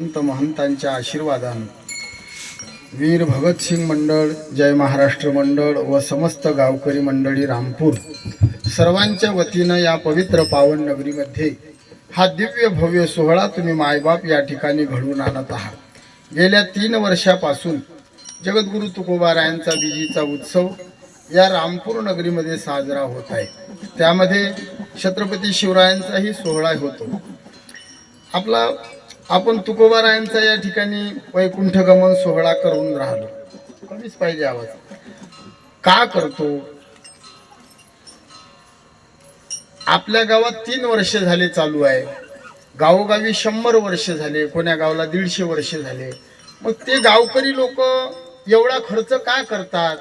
संत महंतांच्या आशीर्वादानं. वीर भगतसिंग मंडळ जय महाराष्ट्र मंडळ व समस्त गावकरी मंडळी रामपूर. सर्वांच्या वतीनं या पवित्र पावन नगरीमध्ये हा दिव्य भव्य सोहळा तुम्ही मायबाप या ठिकाणी घडवून आणत आहात. गेल्या तीन वर्षापासून जगद्गुरु तुकोबारायांचा बीजीचा उत्सव या रामपूर नगरीमध्ये साजरा होत आहे. त्यामध्ये छत्रपती शिवरायांचाही सोहळा होतो. आपला आपण तुकोबारायांचा या ठिकाणी वैकुंठगमन सोहळा करून राहिलो. कमीच पाहिजे आवाज. का करतो? आपल्या गावात तीन वर्ष झाले चालू आहे. गावोगावी शंभर वर्ष झाले कोण्या गावाला दीडशे वर्ष झाले. मग ते गावकरी लोक एवढा खर्च का करतात?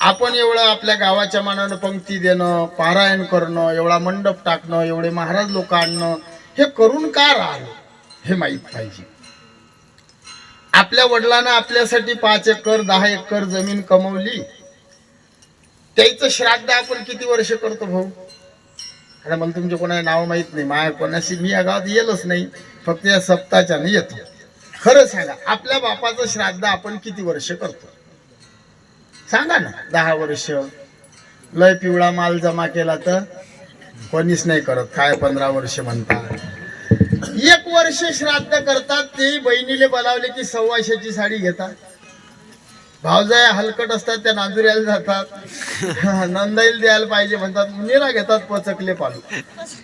आपण एवढं आपल्या गावाच्या मानानं पंक्ती देणं पारायण करणं एवढा मंडप टाकणं एवढे महाराज लोक आणणं हे करून का राहिलं? हे माहीत पाहिजे. आपल्या वडिलांना आपल्यासाठी पाच एकर दहा एकर जमीन कमवली. त्याचं श्राद्ध आपण किती वर्ष करतो भाऊ? आता मला तुमचे कोणाला नाव माहीत नाही. माया कोणाशी मी या गावात येलच नाही. फक्त या सप्ताहाच्यानं येतो. खरं सांगा आपल्या बापाचं श्राद्ध आपण किती वर्ष करतो? सांगा ना दहा वर्ष. लय पिवळा माल जमा केला तर कोणीच नाही करत. काय पंधरा वर्ष म्हणता ये वर्ष श्राद्ध करतात ते बहिणीले बोलावले की सव्वाशेची साडी घेतात. भावजाया हलकट असतात त्या नांदुऱ्याला जातात. नंदाईल द्यायला पाहिजे म्हणतात मुनीला घेतात पचकले पालू.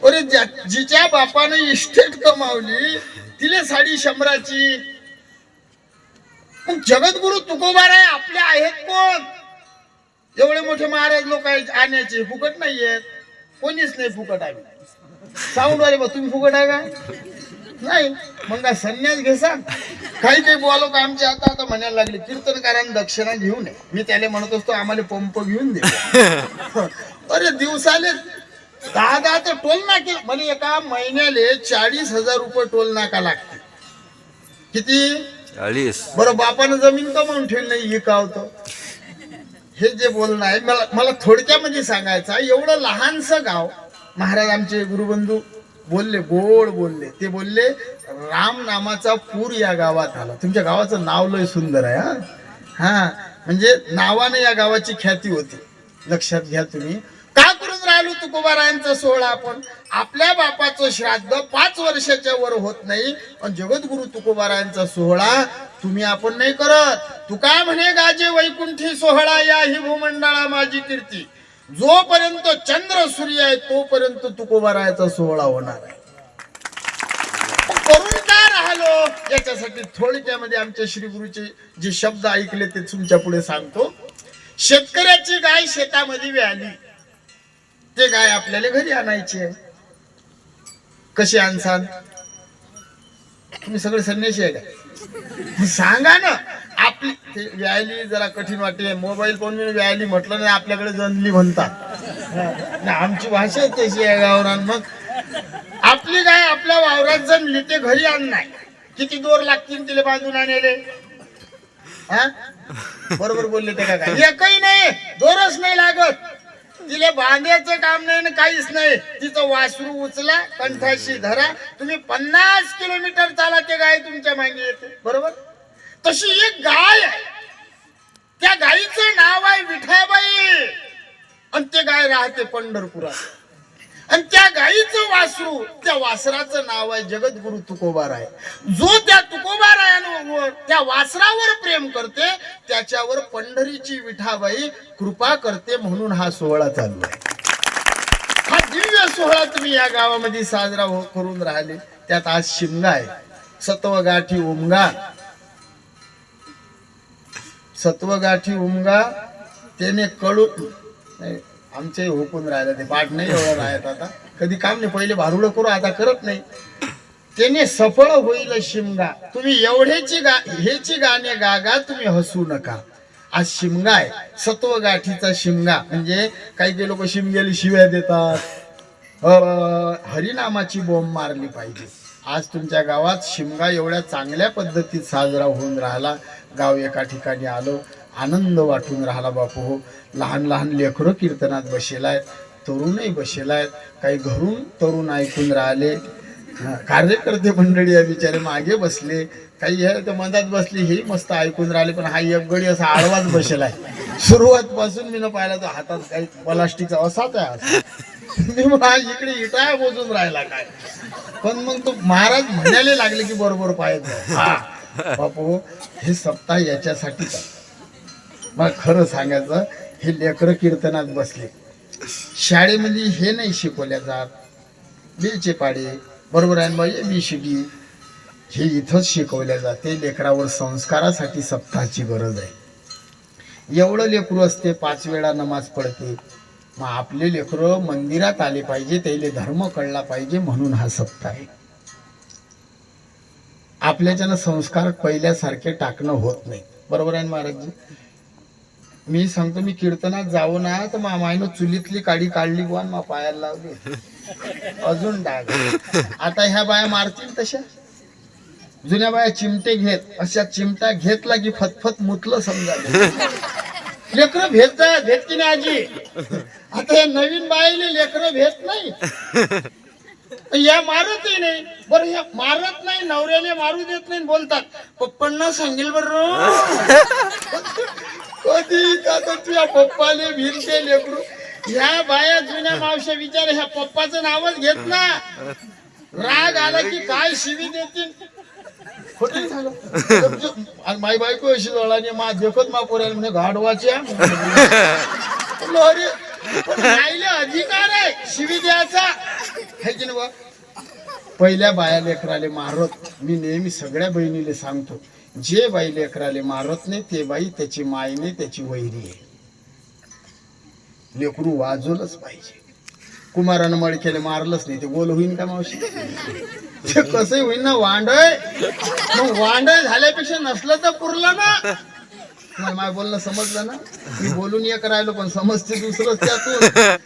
अरे ज्या- जिच्या बापाने इस्टेट कमावली तिले साडी शंभराची. मग जगद्गुरु आहे आपले आहेत कोण? एवढे मोठे महाराज लोक आहेत आण्याचे फुकट नाहीयेत. कोणीच नाही फुकट आहे साऊंड वाले बा तुम्ही फुकट आहे का? नाही मग काय संन्यास घेसान? काही काही बोलो का आमच्या आता आता म्हणायला लागले कीर्तनकारांना दक्षिणा घेऊन ये मी त्याला म्हणत असतो आम्हाला पंप घेऊन दे. अरे दिवसाले दहा दहा तर टोल नाके. म्हणजे एका महिन्याले चाळीस हजार रुपये टोल नाका लागते किती? चाळीस. बरं बापानं जमीन कमावून ठेवली नाही विकावतं हे जे बोलणं आहे मला मला थोडक्यामध्ये सांगायचं एवढं लहानसं गाव महाराज आमचे गुरुबंधू बोलले गोड बोलले. ते बोलले राम नामाचा पूर या गावात आला. तुमच्या गावाचं नाव लय सुंदर आहे हा. हा म्हणजे नावाने या गावाची ख्याती होती. लक्षात घ्या तुम्ही. का करून राहिलो तुकोबारायांचा सोहळा आपण? आपल्या बापाचं श्राद्ध पाच वर्षाच्या वर होत नाही पण जगद्गुरु तुकोबारायांचा सोहळा तुम्ही आपण नाही करत. तू काय म्हणे गाजे वैकुंठी सोहळा या ही भूमंडळा माझी कीर्ती. जोपर्यंत चंद्र सूर्य आहे तोपर्यंत तुकोबारायाचा सोहळा होणार आहे. करून का राहिलो? याच्यासाठी थोडक्यामध्ये आमच्या श्री गुरुचे जे शब्द ऐकले ते तुमच्यापुढे सांगतो. शेतकऱ्याची गाय शेतामध्ये व्याली. ते गाय आपल्याला घरी आणायची आहे. कशी आणसाल तुम्ही सगळे संन्याशी आहे का? सांगा ना. ते व्यायली जरा कठीण वाटते मोबाईल फोन मी व्यायली म्हटलं नाही आपल्याकडे जनली म्हणतात. आमची भाषा आहे तशी आहे गावरान मग आपली गाय आपल्या वावरात जमली ते घरी आणणार किती दोर लागतील तिला बांधून आणायले हा? बरोबर बोलले ते का एकही नाही दोरच नाही लागत. तिला बांधायचं काम नाही ना काहीच नाही. तिचं वासरू उचला कंठाशी धरा. तुम्ही पन्नास किलोमीटर चाला ते गाय तुमच्या मागे येते. बरोबर? तशी एक गाय आहे. त्या गायीचं नाव आहे विठाबाई. आणि ते गाय राहते पंढरपुरात. आणि त्या गायीचं वासरू त्या वासराचं नाव आहे जगद्गुरु तुकोबार राय जो त्या तुकोबारायांवर त्या वासरावर प्रेम करते त्याच्यावर पंढरीची विठाबाई कृपा करते म्हणून हा सोहळा चालू आहे. हा दिव्य सोहळा तुम्ही या गावामध्ये साजरा हो- करून राहिले. त्यात आज शिमगा आहे. सत्वगाठी ओमगा. सत्वगाठी उमगा त्याने कळून नाही, आमचे हुकून राहिलं ते. पाठ नाही एवढं राहत आता. कधी काम नाही पहिले भारुड करू आता करत नाही. त्याने सफळ होईल शिमगा. तुम्ही एवढेची गा हेची गाणे गागा तुम्ही हसू नका. आज शिमगा आहे. सत्व गाठीचा शिमगा. म्हणजे काही काही लोक शिमगेली शिव्या देतात. हरिनामाची बोंब मारली पाहिजे. आज तुमच्या गावात शिमगा एवढ्या चांगल्या पद्धतीत साजरा होऊन राहिला. गाव एका ठिकाणी आलो आनंद वाटून राहिला बापू हो. लहान लहान लेकरं कीर्तनात बसेल आहेत तरुणही बसेल आहेत काही घरून तरुण ऐकून राहिले. कार्यकर्ते मंडळी या बिचारे मागे बसले. काही हे तर मधात बसले हे मस्त ऐकून राहिले पण हा एकगडी असा आडवाच बसेला आहे सुरुवातपासून मी न पाहिला तर हातात काही प्लास्टिकचा असाच आहे असा. मी म्हणा इकडे इटा बोजून राहिला काय? पण मग तो महाराज म्हणायला लागले की बरोबर पाहिजे हा. बापू हे सप्ताह याच्यासाठीच आहे मग खरं सांगायचं हे लेकरं कीर्तनात बसले. शाळेमध्ये हे नाही शिकवल्या जात. बीचे पाडे बरोबर आहे बाई बी शिकी हे इथंच शिकवल्या जाते. लेकरावर संस्कारासाठी सप्ताहाची गरज आहे. एवढं लेकरू असते पाच वेळा नमाज पडते. मग आपले लेकरं मंदिरात आले पाहिजे त्याले धर्म कळला पाहिजे म्हणून हा सप्त आहे. आपल्याच्यानं संस्कार पहिल्यासारखे टाकणं होत नाही बरोबर आहे महाराजजी? मी सांगतो मी कीर्तनात जाऊ ना तर मामाईनं चुलीतली काडी काढली बुवा मा पायाला लावली. अजून डाग. आता ह्या बाया मारतील तशा? जुन्या बाया चिमटे घेत अशा चिमटा घेतला की फतफत मुतलं समजा. लेकरं भेट जा भेट की नाही आजी? आता या नवीन बाईले लेकरं भेट नाही. या मारतही नाही. बरं ह्या मारत नाही नवऱ्याने मारू देत नाही बोलतात पप्पांना सांगेल बरं. कधी का तर तुझ्या पप्पाले भिनते लेकरू? ह्या बाया जुन्या मावश्या विचार ह्या पप्पाचं नावच घेत ना. राग आला की काय शिवी देतील? खोटं झालं माई बायको अशी जळाली मा देखत मा पोऱ्याला म्हणे म्हणलं, अरे आईले अधिकार आहे शिवी द्यायचा. है की नाही बा? पहिल्या बाया लेकराले मारत मी नेहमी सगळ्या बहिणीले सांगतो जे बाई लेकराले मारत नाही ते बाई त्याची माय नाही त्याची वैरी आहे. लेकरू वाजवलंच पाहिजे. कुमारानं मडकेले मारलंच नाही ते गोल होईन का मावशी? ते कसं होईन ना वांडय मग वांडय झाल्यापेक्षा नसलं तर पुरलं ना. माय माझं बोलणं समजलं ना? मी बोलून एक राहिलो पण समजते दुसरंच त्यातून.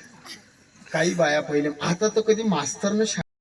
काही बाया पहिले आता तर कधी मास्तरनं